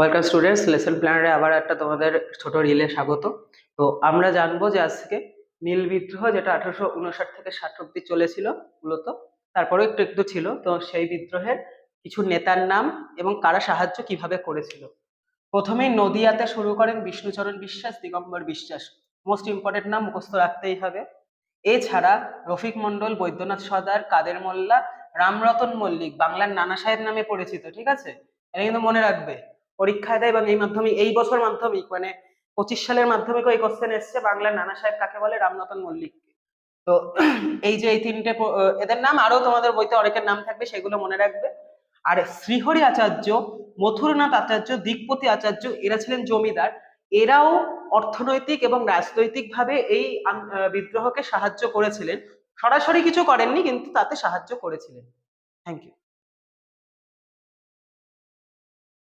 Welcome students, lesson প্ল্যানারে আবার একটা তোমাদের ছোট রিলে স্বাগত। তো আমরা জানব যে আজকে নীল বিদ্রোহ যেটা আঠারোশো উনষাট থেকে ষাট অব্দি চলেছিল মূলত তারপরে একটু একটু ছিল, তো সেই বিদ্রোহের কিছু নেতার নাম এবং কারা সাহায্য কীভাবে করেছিল। প্রথমেই নদিয়াতে শুরু করেন বিষ্ণুচরণ বিশ্বাস, দিগম্বর বিশ্বাস। মোস্ট ইম্পর্টেন্ট নাম মুখস্থ রাখতেই হবে। এছাড়া রফিক মন্ডল বৈদ্যনাথ সর্দার, কাদের মোল্লা, রামরতন মল্লিক, বাংলার নানা সাহেব নামে পরিচিত, ঠিক আছে? এটা কিন্তু মনে রাখবে। পরীক্ষায় দেয় এবং এই মাধ্যমিক এই বছর মাধ্যমিক মানে পঁচিশ সালের মাধ্যমিক ওই কোশ্চেন এসছে বাংলার নানা সাহেব কাকে বলে? রামরতন মল্লিককে। তো এই যে এই তিনটে এদের নাম আরও তোমাদের বইতে অনেকের নাম থাকবে, সেগুলো মনে রাখবে। আর শ্রীহরি আচার্য, মথুরনাথ আচার্য দিকপতি আচার্য, এরা ছিলেন জমিদার। এরাও অর্থনৈতিক এবং রাজনৈতিক ভাবে এই বিদ্রোহকে সাহায্য করেছিলেন। সরাসরি কিছু করেননি, কিন্তু তাতে সাহায্য করেছিলেন। Thank you